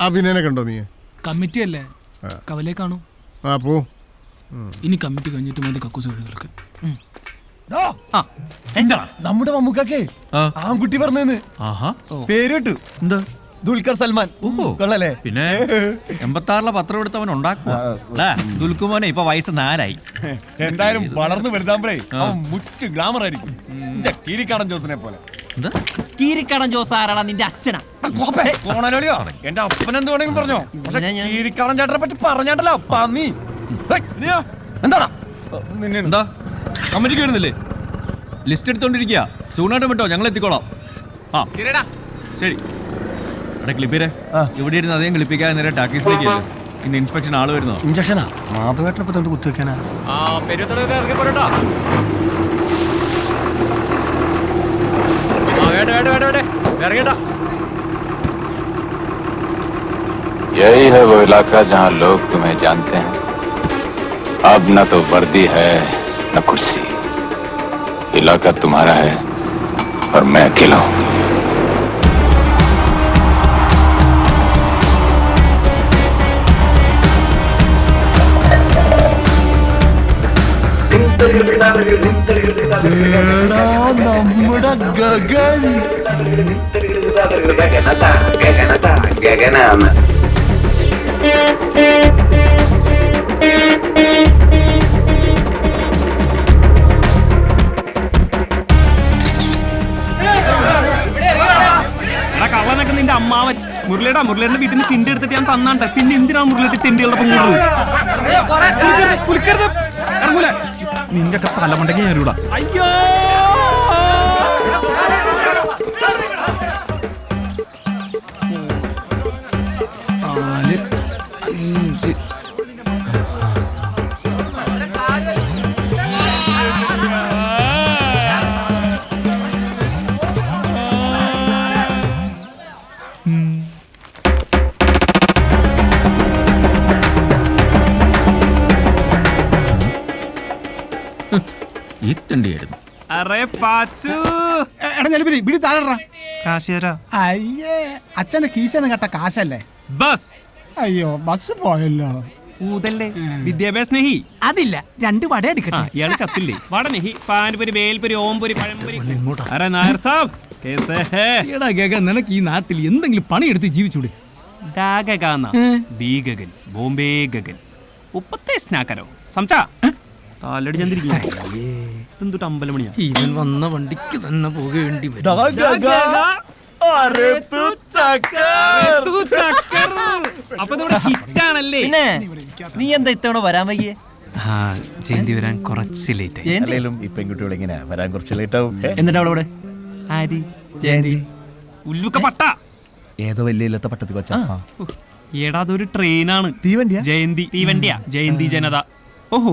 അഭിനയനെ കണ്ടോ നീ? കമ്മിറ്റി അല്ലേ കവലേ കാണൂ. ആ പോ. ഇനി കമ്മിറ്റി കഴിഞ്ഞിട്ട് മതി കക്കൂസ് കഴികൾക്ക് എന്താ? നമ്മുടെ മമ്മൂക്കാക്കേ ആൺകുട്ടി പറഞ്ഞെന്ന്. ആഹാ. പേര് കിട്ടു എന്താ? ദുൽഖർ സൽമാൻ. കൊള്ളല്ലേ പിന്നെ എൺപത്താറിലെ പത്രം എടുത്തവൻ അവൻ ഉണ്ടാക്കുക ദുൽക്കുമോനെ ഇപ്പൊ വയസ്സ് നാലായി. എന്തായാലും വളർന്നു വലുതാകുമ്പോഴേ അവൻ മുറ്റ് ഗ്ലാമർ ആയിരിക്കും. കീരിക്കാടൻ ജോസിനെ പോലെ. എന്താ? കീരിക്കടൻ ജോസ് ആരാടാ നിന്റെ അച്ഛനാ? കോണലോളിയോ എന്റെ അപ്പൻ എന്ത് വേണമെങ്കിലും പറഞ്ഞോ? പക്ഷെ കീരിക്കാടൻ ചേട്ടനെ പറ്റി പറഞ്ഞാട്ടല്ലോ പന്നി? എന്താടാ? നിന്നെ എന്താ? കമ്മിറ്റിക്ക് വരുന്നില്ലേ ലിസ്റ്റ് എടുത്തോണ്ടിരിക്കുക സൂണായിട്ട് വിട്ടോ ഞങ്ങൾ എത്തിക്കോളാം ആ. ശരിടാ ശരി. എടാ ക്ലിപ്പിരെ ഇവിടെ ഇരുന്ന് അധികം ക്ലിപ്പിക്കാതെ നേരെ ടാക്കീസിലേക്ക് ചെല്ല്. ഇന്ന് ഇൻസ്പെക്ഷൻ ആള് വരുന്നോ ഇഞ്ചക്ഷനാ മാധവേട്ടനെ പറ്റി എന്ത് കുത്തിവെക്കാനാ ആ പെരുത്തോടെ ഇറങ്ങി പോരട്ടോ ആ വേണ്ട വേണ്ട വേണ്ട വേണ്ട ഇറങ്ങട്ടാ यही है वो इलाका जहाँ लोग तुम्हें जानते हैं अब न तो वर्दी है न कुर्सी इलाका तुम्हारा है और मैं अकेला हूँ നമ്മുടെ ഗഗൻ ഗഗനാണ് കള്ളനൊക്കെ നിന്റെ അമ്മാവൻ. മുരളിയുടെ മുരളിയുടെ വീട്ടിൽ നിന്ന് തിണ്ടി എടുത്തിട്ട് ഞാൻ തന്നാട്ടെ പിന്നെ എന്തിനാണ് മുരളിയുടെ തിണ്ടികളുടെ പുലിക്കരുത് ഇറങ്ങൂല. നിന്റെ ഒക്കെ തലമുണ്ടെങ്കിൽ ഞാൻ അയ്യോ! അറേ പാച്ചു. എടാ ജലപിരി പിടി താഴെടാ. കാശിയരാ. അയ്യേ അച്ഛന്റെ കീശന്ന് കേട്ട കാശല്ലേ? ബസ്. അയ്യോ ബസ് പോയല്ലോ. ഊതല്ലേ? വിദ്യാഭ്യാസ സ്നേഹി. അതില്ല രണ്ട് വട എടുക്കണം ഇയാൾ ചത്തില്ലേ? വടനെഹി പാൻപുരി വേൽപുരി ഓംപുരി പഴംപുരി. അരെ നായർ സാബ്. കേസേ ഹേ എടാ ഗഗൻ നിനക്ക് ഈ നാട്ടിൽ എന്തെങ്കിലും പണിയെടുത്ത് ജീവിച്ചൂടെ? ഡാഗഗാന്ന ബി ഗഗൻ ബോംബെ ഗഗൻ. ഉപ്പത്തെ സ്നാക്കരോ? സംച്ചാ താലടി ചന്ദ്രിക്കും എന്തുട്ട് അമ്പലമണിയാ ഇവൻ വന്ന വണ്ടിക്ക് തന്നെ പോകേണ്ടി ഹിറ്റാണല്ലേ? നീ എന്താ ഇത്തവണ വരാൻ വൈകിയേ? ആ ജയന്തി വരാൻ കുറച്ച് ലേറ്റ് ആയി. അല്ലേലും ഈ പെൺകുട്ടികൾ ഇങ്ങനെ വരാൻ കുറച്ച് ലേറ്റ് ആവും? എന്നിട്ട് അവളവിടെ ആരി? ജയന്തി. ഉല്ലുക്ക പട്ട. ഏതോ വലിയ ഇല്ലാത്ത പട്ടത്തി കൊച്ചാ എടാ അതൊരു ട്രെയിനാണ് തീവണ്ടിയാ? ജയന്തി തീവണ്ടിയാ. ജയന്തി ജനത. ഓഹോ.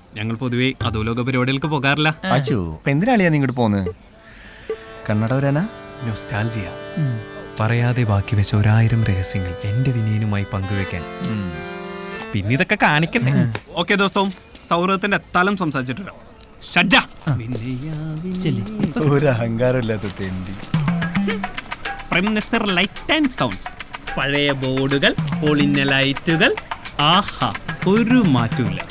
ഞങ്ങൾ പൊതുവെ അധോലോക പരിപാടികൾക്ക് പോകാറില്ല. അച്ചു എന്തിനാളിയാ നീ ഇങ്ങോട്ട് പോന്ന്? കണ്ണട വരാനാ നൊസ്റ്റാൾജിയ പറയാതെ ബാക്കി വെച്ച ഒരായിരം രഹസ്യങ്ങൾ എന്റെ വിനയനുമായി പങ്കുവെക്കാൻ. പിന്നെ ഇതൊക്കെ കാണിക്കണ്ടേ ഓക്കെ ദോസ്തവും സൗഹൃദത്തിന്റെ എത്താലും ഷഡ്ജ. ചെല്ല്. ഒരു തെണ്ടി. Prime light and sounds. പഴയ ബോർഡുകൾ പൊളിഞ്ഞ ലൈറ്റുകൾ. ആഹാ ഒരു മാറ്റമില്ല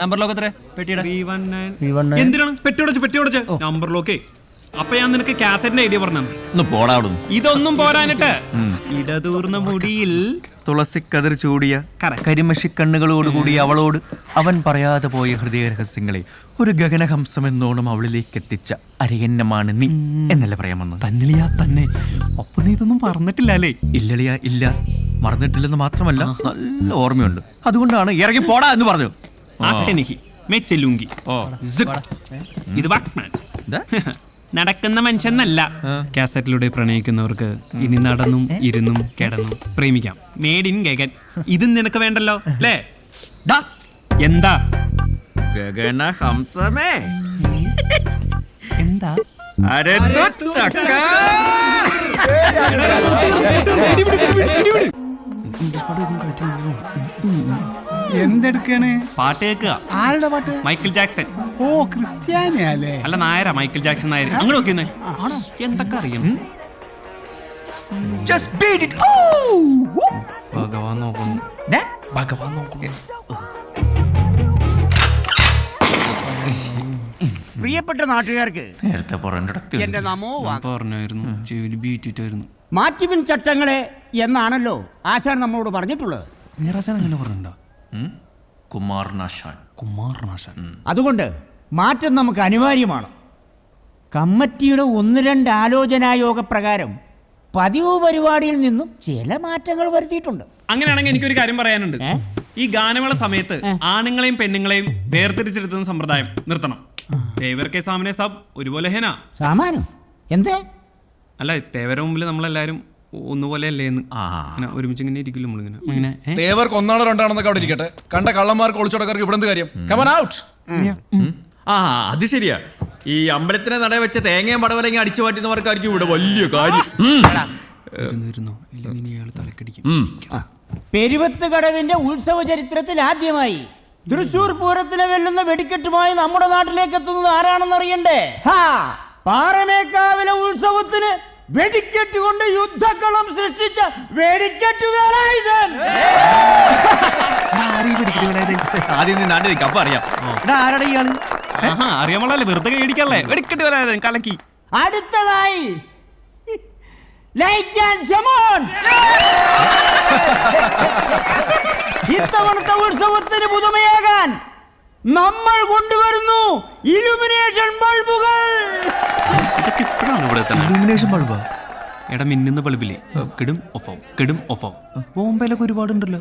ദാ ലോക്ക് എത്ര പെട്ടിയുടെ? എന്തിനാണ്? പെട്ടിയോടച്ച് പെട്ടിയോടച്ച് നമ്പർ ലോക്കേ അപ്പൊ ഞാൻ നിനക്ക് കാസറ്റിന്റെ ഐഡിയ പറഞ്ഞു പോടാ ഇതൊന്നും പോരാനിട്ട് ഇടതൂർന്ന മുടിയിൽ തുളസിക്കതിർ ചൂടിയ. കരിമഷി കണ്ണുകളോടുകൂടി അവളോട് അവൻ പറയാതെ പോയ ഹൃദയ രഹസ്യങ്ങളെ ഒരു ഗഗനഹംസം എന്നോണം അവളിലേക്ക് എത്തിച്ച അരയന്നമാണ് നീ എന്നല്ല പറയാമെന്ന് തന്നിളിയാ തന്നെ. അപ്പൊ നീ ഇതൊന്നും പറഞ്ഞിട്ടില്ല അല്ലേ? ഇല്ലളിയ ഇല്ല. മറന്നിട്ടില്ലെന്ന് മാത്രമല്ല നല്ല ഓർമ്മയുണ്ട്. അതുകൊണ്ടാണ് ഇറങ്ങി പോടാ എന്ന് പറഞ്ഞു ഇത് വാക്മാൻ? നടക്കുന്ന മനുഷ്യന്നല്ല കാസറ്റിലൂടെ പ്രണയിക്കുന്നവർക്ക് ഇനി നടന്നും ഇരുന്നും കിടന്നും പ്രേമിക്കാം മേഡ് ഇൻ ഗഗൻ ഇതും നിനക്ക് വേണ്ടല്ലോ അല്ലേ എന്താ എന്താ ഗഗനഹംസമേ എന്താ അരെ തുച്ചക്ക. എന്തെടുക്കാണ്? പാട്ട് കേൾക്കുക. ആരുടെ പാട്ട്? Michael Jackson. ഓ ക്രിസ്ത്യാനിയല്ലേ അല്ല? നായരാ മൈക്കിൾ ജാക്സൺ നായർ അങ്ങനെ നോക്കിയെന്നേ ആണോ? എന്തൊക്കെ അറിയും. ഭഗവാൻ നോക്കുന്നു. ഭഗവാൻ നോക്കുന്നു. പ്രിയപ്പെട്ട നാട്ടുകാർക്ക് നേരത്തെ പറഞ്ഞിടത്ത് എന്റെ നമോ പറഞ്ഞായിരുന്നു ചെവിയിൽ ബീറ്റിട്ടായിരുന്നു മാറ്റിവിൻ ചട്ടങ്ങളെ എന്നാണല്ലോ ആശാൻ നമ്മളോട് പറഞ്ഞിട്ടുള്ളത്. അങ്ങനെ പറഞ്ഞിട്ടുണ്ടോ? കുമാരനാശാൻ അതുകൊണ്ട് മാറ്റം നമുക്ക് അനിവാര്യമാണ്. കമ്മിറ്റിയുടെ ഒന്ന് രണ്ട് ആലോചനായോഗ പ്രകാരം പതിവ് പരിപാടിയിൽ നിന്നും ചില മാറ്റങ്ങൾ വരുത്തിയിട്ടുണ്ട്. അങ്ങനെയാണെങ്കിൽ എനിക്കൊരു കാര്യം പറയാനുണ്ട്. ഏ? ഈ ഗാനമേള സമയത്ത് ആണുങ്ങളെയും പെണ്ണുങ്ങളെയും വേർതിരിച്ചെടുത്തുന്ന സമ്പ്രദായം നിർത്തണം. തേവർ കെ സാമനെ സാബ് ഒരുപോലെ ഹേന. സാമാനം. എന്തേ? അല്ല തേവര മുമ്പിൽ നമ്മളെല്ലാരും ഒന്നുപോലെ അല്ലേ എന്ന് അങ്ങനെ ഒരുമിച്ച് ഇങ്ങനെ ഇരിക്കില്ല നമ്മളിങ്ങനെ. ഇങ്ങനെ ഏ? തേവർക്ക് ഒന്നാണോ രണ്ടാണെന്നൊക്കെ അവിടെ ഇരിക്കട്ടെ. കണ്ട കള്ളന്മാർക്ക് ഒളിച്ചോടക്കാർക്ക് ഇവിടെ എന്ത് കാര്യം കമൻ ഔട്ട് ആ അത് ശരിയാ. ഈ അമ്പലത്തിനെ നട വെച്ച തേങ്ങയും പടവലങ്ങി അടിച്ചു മാറ്റുന്നവർക്കായിരിക്കും ഇവിടെ വലിയ കാര്യം. ഇരുന്ന് ഇരുന്നോ? ഇല്ലെങ്കിൽ ഇനി അയാൾ തലക്കടിക്കും. പെരുവത്ത് കടവിന്റെ ഉത്സവ ചരിത്രത്തിൽ ആദ്യമായി തൃശൂർ പൂരത്തിനെ വെല്ലുന്ന വെടിക്കെട്ടുമായി നമ്മുടെ നാട്ടിലേക്ക് എത്തുന്നത് ആരാണെന്ന് അറിയണ്ടേ ഹാ പാറമേക്കാവിലെ ഉത്സവത്തിന് വെടിക്കെട്ട് കൊണ്ട് യുദ്ധക്കളം സൃഷ്ടിച്ച വെടിക്കെട്ട് വേലായുധൻ ആദ്യം നീ നാട്ടിൽ നിൽക്കാം അപ്പൊ അറിയാം. എടാ, ആരാടാ ഇയാൾ ആഹാ അറിയാൻ വെറുതെ കൈയടിക്കല്ലേ വെടിക്കെട്ട് വരാതെ കലക്കി. അടുത്തതായി ലൈറ്റ് ആൻഡ് ഷമോൺ ഇത്തവണത്തെ ഉത്സവത്തിന് പുതുമയാകാൻ നമ്മൾ കൊണ്ടുവരുന്നു ഇലുമിനേഷൻ ബൾബുകൾ. ഇപ്പോഴാണ് ഇവിടെ ഇലുമിനേഷൻ ബൾബാ എടാ മിന്നുന്ന ബൾബില്ലേ കെടും ഒഫാവും കിടും ഒഫാവും. ബോംബെയിലൊക്കെ ഒരുപാടുണ്ടല്ലോ.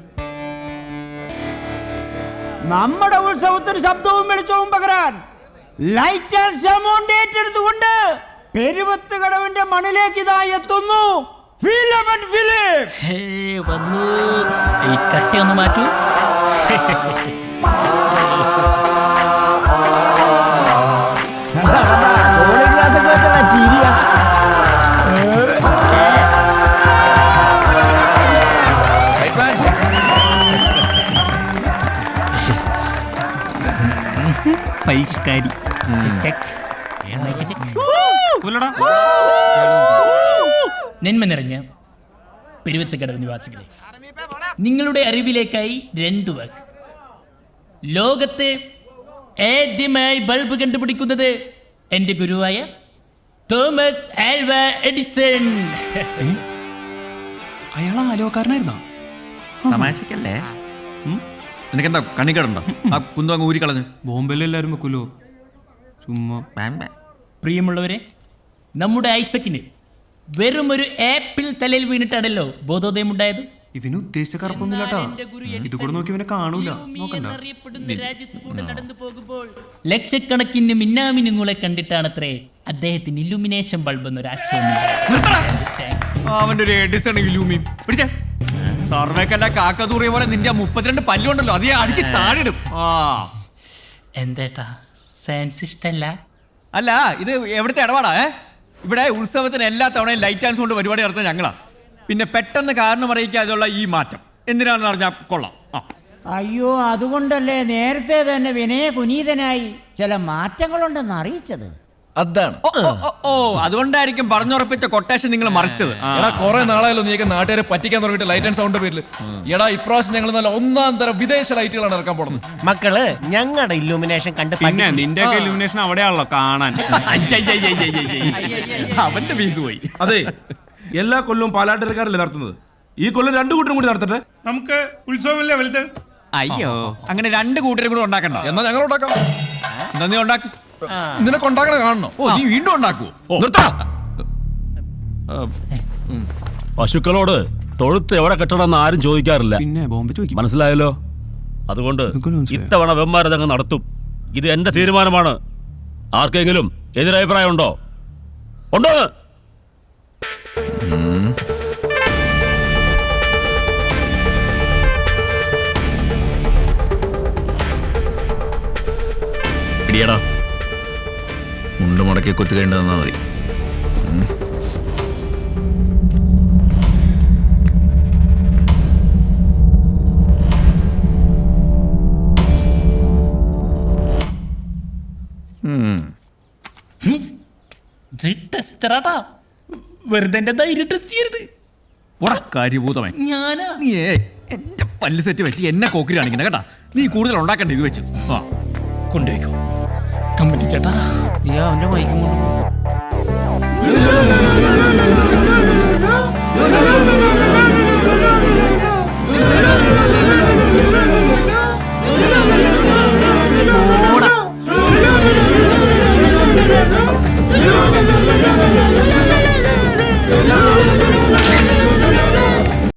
നമ്മുടെ ഉത്സവത്തിന് ശബ്ദവും വെളിച്ചവും പകരാൻ ലൈറ്റ് ആൻഡ് ഷമോൺ ഏറ്റെടുത്തുകൊണ്ട് പെരുവത്ത് കടവിന്റെ മണിലേക്ക് ഇതാ എത്തുന്നു. വന്നു. ഈ കട്ടി ഒന്ന് മാറ്റൂ. പരിഷ്കാരി. നന്മ നിറഞ്ഞ പെരുവത്തുകടവ് നിവാസികളെ നിങ്ങളുടെ അറിവിലേക്കായി രണ്ടു വാക്ക്. ലോകത്ത് ആദ്യമായി ബൾബ് കണ്ടുപിടിക്കുന്നത് എന്റെ ഗുരുവായ തോമസ് ആൽവ എഡിസൺ. അയാൾ ആലോകാരനായിരുന്നോ തമാശക്കല്ലേ? നിനക്കെന്താ കണിക്കടുണ്ടോ ആ കുന്തു അങ്ങ് ഊരിക്കളഞ്ഞു. ബോംബെയിൽ എല്ലാവരും വെക്കുമല്ലോ ചുമ്മാ. പ്രിയമുള്ളവരെ നമ്മുടെ ഐസക്കിന് വെറും ഒരു ആപ്പിൾ തലയിൽ വീണിട്ടാണല്ലോ ബോധോദയം ഉണ്ടായത് ഇവന് ഉദ്ദേശിച്ച കറുപ്പൊന്നുമില്ലാട്ടാ. ഇത് കൂടെ നോക്കി ഇവനെ കാണൂല. നോക്കണ്ട. നടന്നു പോകുമ്പോൾ ലക്ഷക്കണക്കിന് മിന്നാമിനുങ്ങളെ കണ്ടിട്ടാണത്രേ അദ്ദേഹത്തിന് ഇലുമിനേഷൻ ബൾബ് എന്നൊരു ആശയം. അവന്റെ ഒരു എഡിസൺ ഇലൂമി പിടിച്ചേ. സർവേക്കല്ല കാക്കതൂറിയ പോലെ നിന്റെ മുപ്പത്തിരണ്ട് പല്ലുണ്ടല്ലോ അത് ഞാൻ അടിച്ച് താഴെടും ആ. എന്തേട്ടാ? സയൻസ് ഇഷ്ടല്ല? അല്ല ഇത് എവിടുത്തെ ഇടപാടാ ഏ? ഇവിടെ ഉത്സവത്തിന് എല്ലാ തവണയും ലൈറ്റ് ആൻസ് കൊണ്ട് പരിപാടി നടത്തുന്ന ഞങ്ങളാ. പിന്നെ പെട്ടെന്ന് കാരണം അറിയിക്കാതെയുള്ള ഈ മാറ്റം. എന്തിനാണെന്ന് അറിഞ്ഞാൽ കൊള്ളാം. ആ. അയ്യോ അതുകൊണ്ടല്ലേ നേരത്തെ തന്നെ വിനയ കുനീതനായി ചില മാറ്റങ്ങളുണ്ടെന്ന് അറിയിച്ചത്? അതാണ്. ഓ, ഓ, ഓ, ഓ അതുകൊണ്ടായിരിക്കും പറഞ്ഞുറപ്പിച്ച കൊട്ടേഷൻ നിങ്ങൾ മറിച്ചത്. ആ. എടാ കുറെ നാളായാലും നീയൊക്കെ നാട്ടുകാരെ പറ്റിക്കാൻ തുടങ്ങിയിട്ട് ലൈറ്റ് ആൻഡ് സൗണ്ട് പേരിൽ എടാ ഇപ്രാവശ്യം ഞങ്ങൾ നല്ല ഒന്നാം തരം വിദേശ ലൈറ്റുകളാണ് ഇറക്കാൻ പോകുന്നത് മക്കൾ ഞങ്ങളുടെ ഇല്ലുമിനേഷൻ കണ്ട് പിന്നെ നിന്റെ ഒക്കെ ഇലുമിനേഷൻ അവിടെയാണല്ലോ കാണാൻ. അവന്റെ ഫീസ് പോയി അതെ എല്ലാ കൊല്ലവും പാലാട്ടരക്കാരല്ലേ നടത്തുന്നത് ഈ കൊല്ലം രണ്ടു കൂട്ടരും കൂടി നടത്തട്ടെ നമുക്ക് ഉത്സവമല്ലേ വലുത് അയ്യോ അങ്ങനെ രണ്ട് കൂട്ടരും കൂടെ ഉണ്ടാക്കണ്ട എന്നാ ഞങ്ങൾ ഉണ്ടാക്കാം എന്താ നീ ഉണ്ടാക്ക് നിനക്ക് ഉണ്ടാക്കണ കാണണോ? ഓ നീ വീണ്ടും ഉണ്ടാക്കുവോ? ഓ, പശുക്കളോട് തൊഴുത്ത് എവിടെ കെട്ടണമെന്ന് ആരും ചോദിക്കാറില്ല. പിന്നെ ബോംബെ ചോദിക്കും. മനസ്സിലായല്ലോ? അതുകൊണ്ട് ഇത്തവണ വെമ്മാരതങ്ങ് നടത്തും. ഇത് എന്റെ തീരുമാനമാണ്. ആർക്കെങ്കിലും എതിരഭിപ്രായം ഉണ്ടോ? ഉണ്ടോ മുടക്കി കുത്തുകേണ്ടി തന്നാ മതി. വെറുതെ എന്റെ ധൈര്യം ടെസ്റ്റ് ചെയ്യരുത്. പോടാ കാര്യഭൂതമേ. ഞാനാ? നീ എന്റെ പല്ല് സെറ്റ് വെച്ച് എന്നെ കോക്കിരി കാണിക്കണ്ട കേട്ടാ. നീ കൂടുതൽ ഉണ്ടാക്കണ്ട ഇത് വെച്ച്. ആ. കൊണ്ടുപോയിക്കോ. കമ്പനി ചേട്ടാ. നീ അവന്റെ മൈക്കും ആ